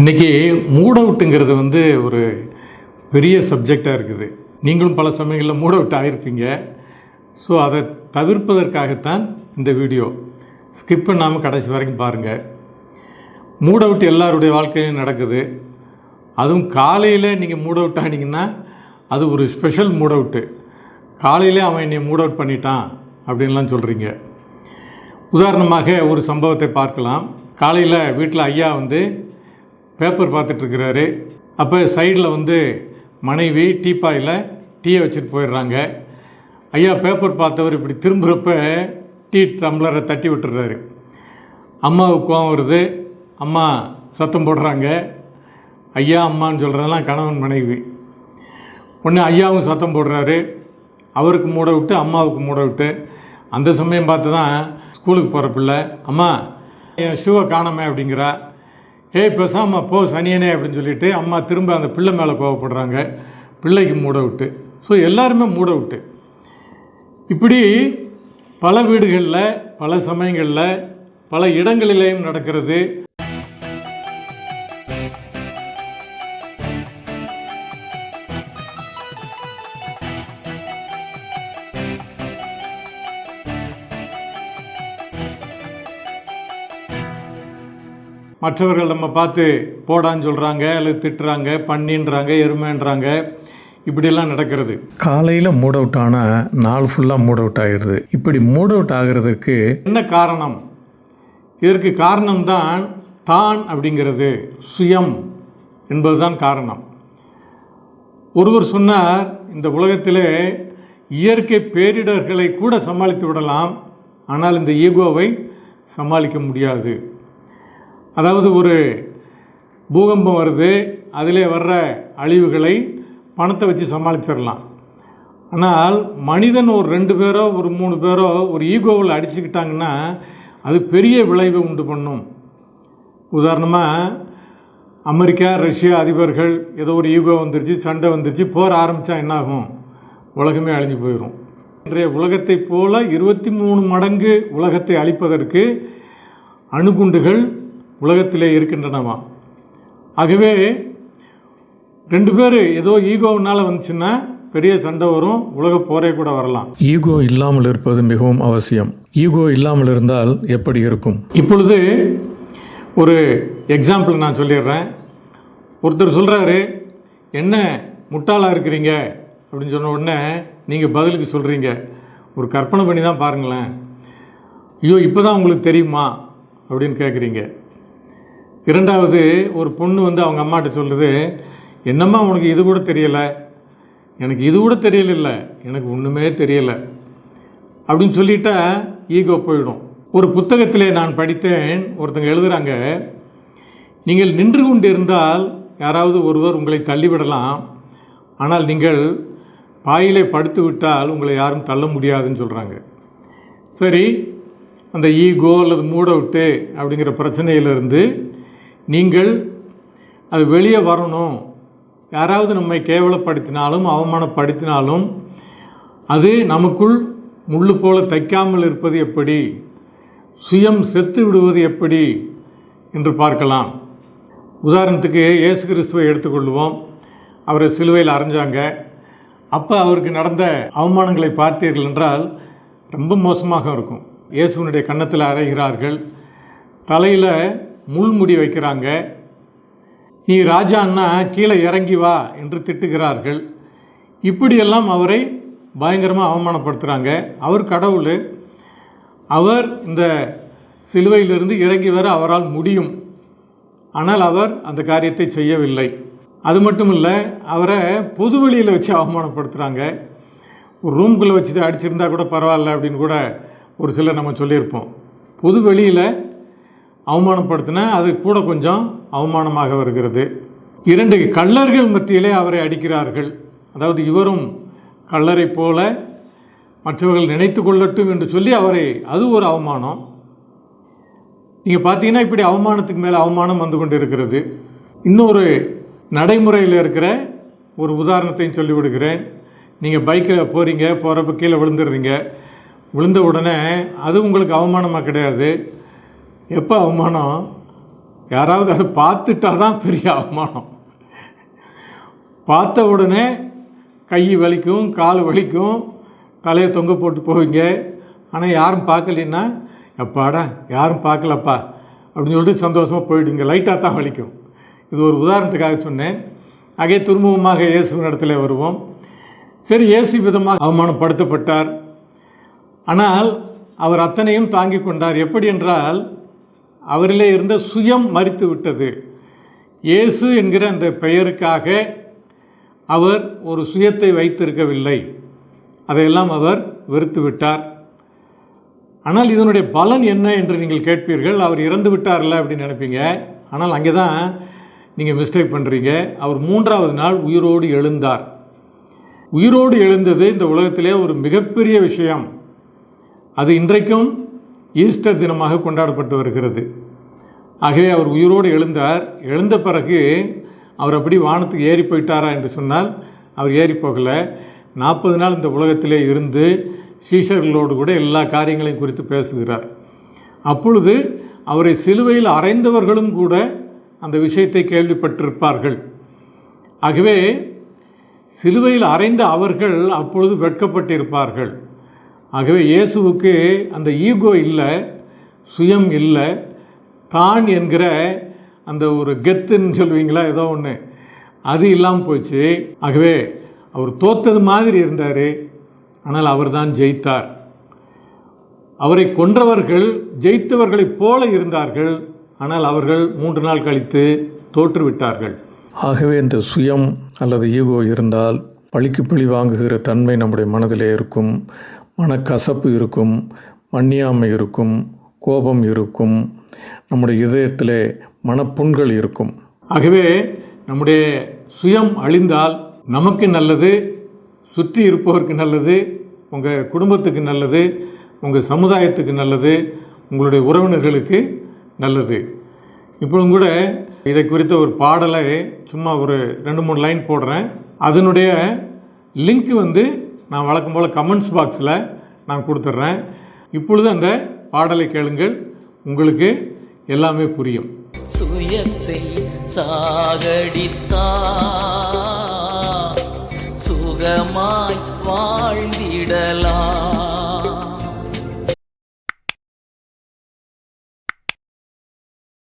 இன்றைக்கி மூட் அவுட்டுங்கிறது வந்து ஒரு பெரிய சப்ஜெக்டாக இருக்குது. நீங்களும் பல சமயங்களில் மூட் அவுட் ஆகிருப்பீங்க ஸோ அதை தவிர்ப்பதற்காகத்தான் இந்த வீடியோ. ஸ்கிப் பண்ணாமல் கடைசி வரைக்கும் பாருங்கள் மூட் அவுட் எல்லாருடைய வாழ்க்கையிலும் நடக்குது. அதுவும் காலையில் நீங்கள் மூட் அவுட் ஆனீங்கன்னா அது ஒரு ஸ்பெஷல் மூட் அவுட்டு காலையில் அவன் என்னை மூட் அவுட் பண்ணிட்டான் அப்படின்லாம் சொல்கிறீங்க உதாரணமாக ஒரு சம்பவத்தை பார்க்கலாம். காலையில் வீட்டில் ஐயா வந்து பேப்பர் பார்த்துட்ருக்கிறாரு. அப்போ சைடில் வந்து மனைவி டீப்பாயில் டீயை வச்சுட்டு போயிடுறாங்க. ஐயா பேப்பர் பார்த்தவர் இப்படி திரும்புகிறப்ப டீ டம்ளரை தட்டி விட்டுறாரு அம்மாவுக்கு கோவம் வருது. அம்மா சத்தம் போடுறாங்க. ஐயா அம்மான்னு சொல்கிறதெல்லாம் கணவன் மனைவி. ஒன்று ஐயாவும் சத்தம் போடுறாரு. அவருக்கு மூட விட்டு அம்மாவுக்கு மூட விட்டு. அந்த சமயம் பார்த்து தான் ஸ்கூலுக்கு போகிற பிள்ளை அம்மா என் ஷூவை காணாமே அப்படிங்கிறா. ஏய் பேசாமல் போ சனியனே அப்படின்னு சொல்லிட்டு அம்மா திரும்ப அந்த பிள்ளை மேலே கோவப்படுறாங்க. பிள்ளைக்கு மூட விட்டு. ஸோ எல்லாருமே மூட விட்டு. இப்படி பல வீடுகளில் பல சமயங்களில் பல இடங்களிலேயும் நடக்கிறது. மற்றவர்கள் நம்ம பார்த்து போடான்னு சொல்கிறாங்க அல்லது திட்டுறாங்க பண்ணின்றாங்க எருமைன்றாங்க. இப்படியெல்லாம் நடக்கிறது. காலையில் மூட் அவுட் ஆனால் நாள் ஃபுல்லாக மூட் அவுட் ஆகிடுது இப்படி மூட் அவுட் ஆகிறதுக்கு என்ன காரணம்? இதற்கு காரணம்தான் தான் அப்படிங்கிறது சுயம் என்பதுதான் காரணம். ஒருவர் சொன்னார் இந்த உலகத்திலே இயற்கை பேரிடர்களை கூட சமாளித்து விடலாம். ஆனால் இந்த ஈகோவை சமாளிக்க முடியாது. அதாவது ஒரு பூகம்பம் வருது அதிலே வர்ற அழிவுகளை பணத்தை வச்சு சமாளிச்சிடலாம். ஆனால் மனிதன் ஒரு ரெண்டு பேரோ ஒரு மூணு பேரோ ஒரு ஈகோவில் அடிச்சுக்கிட்டாங்கன்னா அது பெரிய விளைவை உண்டு பண்ணும். உதாரணமாக அமெரிக்கா ரஷ்யா அதிபர்கள் ஏதோ ஒரு ஈகோ வந்துருச்சு சண்டை வந்துருச்சு போர் ஆரம்பித்தா என்னாகும்? உலகமே அழிஞ்சு போயிடும் இன்றைய உலகத்தைப் போல இருபத்தி மூணு மடங்கு உலகத்தை அழிப்பதற்கு அணுகுண்டுகள் உலகத்திலே இருக்கின்றனவா? ஆகவே ரெண்டு பேர் ஏதோ ஈகோவினால் வந்துச்சுன்னா பெரிய சண்டை வரும் உலக போரே கூட வரலாம். ஈகோ இல்லாமல் இருப்பது மிகவும் அவசியம். ஈகோ இல்லாமல் இருந்தால் எப்படி இருக்கும்? இப்பொழுது ஒரு எக்ஸாம்பிள் நான் சொல்லிடுறேன். ஒருத்தர் சொல்கிறாரு என்ன முட்டாளாக இருக்கிறீங்க? அப்படின்னு சொன்ன உடனே நீங்கள் பதிலுக்கு சொல்கிறீங்க ஒரு கற்பனை பண்ணி தான் பாருங்களேன். ஐயோ இப்போ தான் உங்களுக்கு தெரியுமா? அப்படின்னு கேட்குறீங்க இரண்டாவது ஒரு பொண்ணு வந்து அவங்க அம்மாட்ட சொல்லுது என்னம்மா உனக்கு இது கூட தெரியலை? எனக்கு இது கூட தெரியல எனக்கு ஒன்றுமே தெரியலை. அப்படின்னு சொல்லிட்டா ஈகோ போயிடும். ஒரு புத்தகத்திலே நான் படித்தேன் ஒருத்தங்க எழுதுகிறாங்க நீங்கள் நின்று கொண்டு இருந்தால் யாராவது ஒருவர் உங்களை தள்ளிவிடலாம். ஆனால் நீங்கள் பாயிலே படுத்து விட்டால் உங்களை யாரும் தள்ள முடியாதுன்னு சொல்கிறாங்க சரி அந்த ஈகோ அல்லது மூட விட்டு அப்படிங்கிற பிரச்சனையிலிருந்து நீங்கள் அது வெளியே வரணும். யாராவது நம்மை கேவலப்படுத்தினாலும் அவமானப்படுத்தினாலும் அது நமக்குள் முள்ளு போல தைக்காமல் இருப்பது எப்படி? சுயம் செத்து விடுவது எப்படி? என்று பார்க்கலாம். உதாரணத்துக்கு இயேசு கிறிஸ்துவை எடுத்துக்கொள்வோம். அவரை சிலுவையில் அரைஞ்சாங்க. அப்போ அவருக்கு நடந்த அவமானங்களை பார்த்தீர்கள் என்றால் ரொம்ப மோசமாக இருக்கும். இயேசுவனுடைய கன்னத்தில் அரைகிறார்கள் தலையில் முள்முடி வைக்கிறாங்க. நீ ராஜான்னா கீழே இறங்கி வா என்று திட்டுகிறார்கள். இப்படியெல்லாம் அவரை பயங்கரமாக அவமானப்படுத்துகிறாங்க அவர் கடவுள். அவர் இந்த சிலுவையிலிருந்து இறங்கி வர அவரால் முடியும். ஆனால் அவர் அந்த காரியத்தை செய்யவில்லை. அது மட்டும் இல்லை அவரை பொது வெளியில் வச்சு அவமானப்படுத்துகிறாங்க ஒரு ரூம்குள்ளே வச்சு அடிச்சிருந்தா கூட பரவாயில்ல அப்படின்னு கூட ஒரு சிலர் நம்ம சொல்லியிருப்போம். பொது வெளியில் அவமானப்படுத்தின அது கூட கொஞ்சம் அவமானமாக வருகிறது. இரண்டு கள்ளர்கள் மத்தியிலே அவரை அடிக்கிறார்கள். அதாவது இவரும் கள்ளரை போல மற்றவர்கள் நினைத்து கொள்ளட்டும் என்று சொல்லி அவரை அது ஒரு அவமானம். நீங்கள் பார்த்தீங்கன்னா இப்படி அவமானத்துக்கு மேலே அவமானம் வந்து கொண்டு இருக்கிறது இன்னொரு நடைமுறையில் இருக்கிற ஒரு உதாரணத்தையும் சொல்லிவிடுகிறேன். நீங்கள் பைக்கில் போகிறீங்க போகிறப்ப கீழே விழுந்துடுறீங்க. விழுந்த உடனே அது உங்களுக்கு அவமானமாக கிடையாது. எப்போ அவமானம்? யாராவது அதை பார்த்துட்டா தான் பெரிய அவமானம். பார்த்த உடனே கை வலிக்கும் கால் வலிக்கும் தலையை தொங்க போட்டு போவீங்க. ஆனால் யாரும் பார்க்கலின்னா எப்பாடா யாரும் பார்க்கலப்பா அப்படின்னு சொல்லிட்டு சந்தோஷமாக போயிடுங்க. லைட்டாக தான் வலிக்கும். இது ஒரு உதாரணத்துக்காக சொன்னேன். ஆகவே திரும்பவுமாக இயேசு இடத்துல வருவோம். சரி இயேசு விதமாக அவமானப்படுத்தப்பட்டார். ஆனால் அவர் அத்தனையும் தாங்கி கொண்டார். எப்படி என்றால் அவரிலே இருந்த சுயம் மறித்து விட்டது. இயேசு என்கிற அந்த பெயருக்காக அவர் ஒரு சுயத்தை வைத்திருக்கவில்லை. அதையெல்லாம் அவர் வெறுத்து விட்டார். ஆனால் இதனுடைய பலன் என்ன என்று நீங்கள் கேட்பீர்கள். அவர் இறந்து விட்டார்ல அப்படின்னு நினைப்பீங்க. ஆனால் அங்கே தான் நீங்கள் மிஸ்டேக் பண்ணுறீங்க அவர் மூன்றாவது நாள் உயிரோடு எழுந்தார். உயிரோடு எழுந்தது இந்த உலகத்திலே ஒரு மிகப்பெரிய விஷயம். அது இன்றைக்கும் ஈஸ்டர் தினமாக கொண்டாடப்பட்டு வருகிறது. ஆகவே அவர் உயிரோடு எழுந்தார். எழுந்த பிறகு அவர் அப்படி வானத்துக்கு ஏறி போயிட்டாரா என்று சொன்னால் அவர் ஏறி போகலை. நாற்பது நாள் இந்த உலகத்திலே இருந்து சீஷர்களோடு கூட எல்லா காரியங்களையும் குறித்து பேசுகிறார். அப்பொழுது அவரை சிலுவையில் அறைந்தவர்களும் கூட அந்த விஷயத்தை கேள்விப்பட்டிருப்பார்கள். ஆகவே சிலுவையில் அறைந்த அவர்கள் அப்பொழுது வெட்கப்பட்டிருப்பார்கள். ஆகவே இயேசுவுக்கு அந்த ஈகோ இல்லை சுயம் இல்லை. தான் என்கிற அந்த ஒரு கெத்துன்னு சொல்லுவீங்களா ஏதோ ஒன்று அது இல்லாமல் போச்சு. ஆகவே அவர் தோத்தது மாதிரி இருந்தார் ஆனால் அவர்தான் ஜெயித்தார். அவரை கொன்றவர்கள் ஜெயித்தவர்களைப் போல இருந்தார்கள் ஆனால் அவர்கள் மூன்று நாள் கழித்து தோற்றுவிட்டார்கள் ஆகவே இந்த சுயம் அல்லது ஈகோ இருந்தால் பழிக்கு பழி வாங்குகிற தன்மை நம்முடைய மனதிலே இருக்கும். மனக்கசப்பு இருக்கும் மன்னியாமை இருக்கும் கோபம் இருக்கும் நம்முடைய இதயத்தில் மனப்புண்கள் இருக்கும். ஆகவே நம்முடைய சுயம் அழிந்தால் நமக்கு நல்லது சுற்றி இருப்பவருக்கு நல்லது உங்கள் குடும்பத்துக்கு நல்லது உங்கள் சமுதாயத்துக்கு நல்லது உங்களுடைய உறவினர்களுக்கு நல்லது. இப்பொழுதும் கூட இதை குறித்த ஒரு பாடலை சும்மா ஒரு ரெண்டு மூணு லைன் போடுறேன். அதனுடைய லிங்க் வந்து நான் வழக்கம் போல் கமெண்ட்ஸ் பாக்ஸில் நான் கொடுத்துட்றேன். இப்பொழுது அந்த பாடலை கேளுங்கள். உங்களுக்கு எல்லாமே புரியும். சுயத்தை சாகடித்தா சுகமா